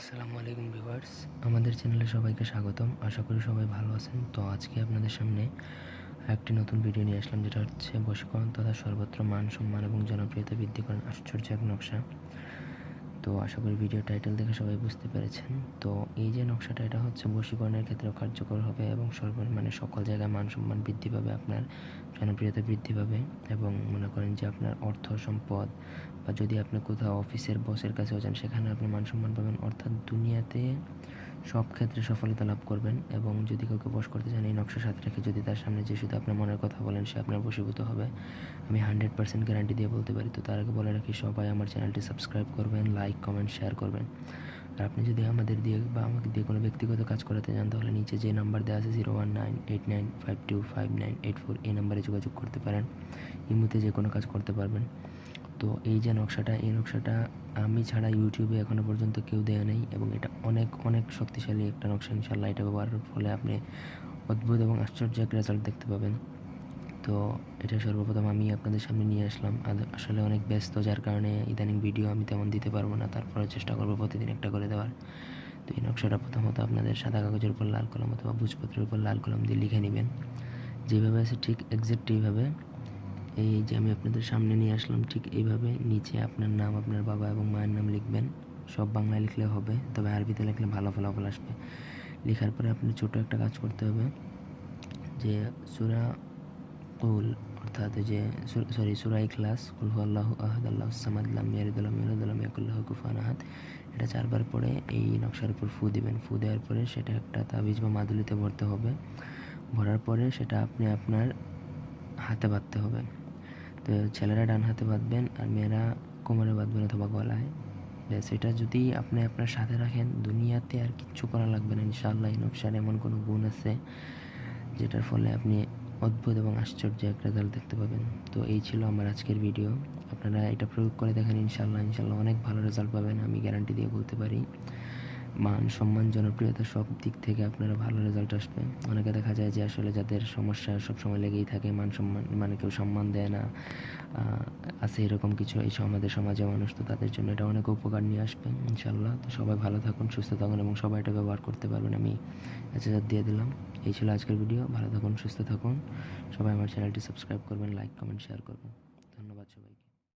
আসসালামু আলাইকুম ভিউয়ার্স, আমাদের চ্যানেলে সবাইকে স্বাগতম। আশা করি সবাই ভালো আছেন। তো আজকে আপনাদের সামনে একটি নতুন ভিডিও নিয়ে আসলাম, যেটা হচ্ছে বশীকরণ তথা সর্বত্র মান সম্মান এবং জনপ্রিয়তা বৃদ্ধি করেন আশ্চর্য এক নকশা। তো আশা করি ভিডিও টাইটেল দেখে সবাই বুঝতে পেরেছেন। তো এই যে নকশাটা, এটা হচ্ছে বশীকরণের ক্ষেত্রেও কার্যকর হবে এবং সর্ব মানে সকল জায়গায় মান সম্মান বৃদ্ধি পাবে, আপনার জনপ্রিয়তা বৃদ্ধি পাবে এবং মনে করেন যে আপনার অর্থ সম্পদ বা যদি আপনি কোথাও অফিসের বসের কাছেও যান, সেখানে আপনি মান সম্মান পাবেন। অর্থাৎ দুনিয়াতে সব ক্ষেত্রে সফলতা লাভ করবেন এবং যদি কাউকে বশ করতে চান, এই নকশার সাথে রেখে যদি তার সামনে যে শুধু আপনার মনের কথা বলেন, সে আপনার বশীভূত হবে। আমি হান্ড্রেড পার্সেন্ট গ্যারান্টি দিয়ে বলতে পারি। তো তার আগে বলে রাখি, সবাই আমার চ্যানেলটি সাবস্ক্রাইব করবেন লাইক কমেন্ট শেয়ার করবেন। আর আপনি যদি আমাদের দিয়ে বা আমাকে দিয়ে কোনো ব্যক্তিগত কাজ করাতে চান, তাহলে নিচে যে নাম্বার দেওয়া আছে zero one nine eight nine five two five nine eight four এই নাম্বারে যোগাযোগ করতে পারেন। ইমুতে যে কোনো কাজ করতে পারবেন। তো এই যে নকশাটা, এই নকশাটা আমি ছাড়া ইউটিউবে এখনও পর্যন্ত কেউ দেওয়া নেই এবং এটা অনেক অনেক শক্তিশালী একটা নকশা ইনশাল্লাহ এটা ব্যবহারের ফলে আপনি অদ্ভুত এবং আশ্চর্য এক রেজাল্ট দেখতে পাবেন। তো এটা সর্বপ্রথম আমি আপনাদের সামনে নিয়ে আসলাম। আসলে অনেক ব্যস্ত, যার কারণে ইদানিং ভিডিও আমি তেমন দিতে পারব না তারপরে চেষ্টা করব প্রতিদিন একটা করে দেওয়ার। তো এই নকশাটা প্রথমত আপনাদের সাদা কাগজের উপর, লাল কলম অথবা ভোজপত্রের উপর, লাল কলম দিয়ে লিখে নেবেন। যেভাবে আছে ঠিক এক্সাক্ট এইভাবে এই যে আমি আপনাদের সামনে নিয়ে আসলাম, ঠিক এইভাবে নিচে আপনার নাম, আপনার বাবা এবং মায়ের নাম লিখবেন। সব বাংলায় লিখলে হবে, তবে আরবিতে লিখলে ভালো ফলাফল আসবে। লেখার পরে আপনি ছোট একটা কাজ করতে হবে যে সুরা কুল, অর্থাৎ যে সরি, সুরা ইখলাস, কুল আল্লাহ আহাদ, আল্লাহ সামাদ, লাম ইয়ারিদুল্লাহ মিয়ারুদুল্লাহ মিয়াকুল্লাহ কুফান আহাদ। এটা চারবার পরে এই নকশার উপর ফু দিবেন। ফু দেওয়ার পরে সেটা একটা তাবিজ বা মাদুলিতে ভরতে হবে। ভরার পরে সেটা আপনি আপনার হাতে বাঁধতে হবে। ছেলেরা ডান হাতে বাঁধবেন আর মেয়েরা কোমরে বাঁধবেন অথবা গলায়। ব্যাস, এটা যদি আপনি আপনার সাথে রাখেন, দুনিয়াতে আর কিচ্ছু করা লাগবে না, ইনশাআল্লাহ। নকশার এমন কোনো গুণ আছে, যেটার ফলে আপনি অদ্ভুত এবং আশ্চর্য এক রেজাল্ট দেখতে পাবেন। তো এই ছিল আমার আজকের ভিডিও আপনারা এটা প্রয়োগ করে দেখেন ইনশাল্লাহ ইনশাল্লাহ অনেক ভালো রেজাল্ট পাবেন, আমি গ্যারান্টি দিয়ে বলতে পারি। মান সম্মান, জনপ্রিয়তা সব দিক থেকে আপনারা ভালো রেজাল্ট আসবে। অনেকে দেখা যায় যে আসলে যাদের সমস্যা সব সময় লেগেই থাকে, মান সম্মান মানে কেউ সম্মান দেয় না আছে এরকম কিছু এই আমাদের সমাজে মানুষ, তো তাদের জন্য এটা অনেক উপকার নিয়ে আসবে ইনশাল্লাহ তো সবাই ভালো থাকুন, সুস্থ থাকুন এবং সবাই এটা ব্যবহার করতে পারবেন। আমি এজাজাত দিয়ে দিলাম। এই ছিল আজকের ভিডিও ভালো থাকুন, সুস্থ থাকুন। সবাই আমার চ্যানেলটি সাবস্ক্রাইব করবেন লাইক কমেন্ট শেয়ার করবেন।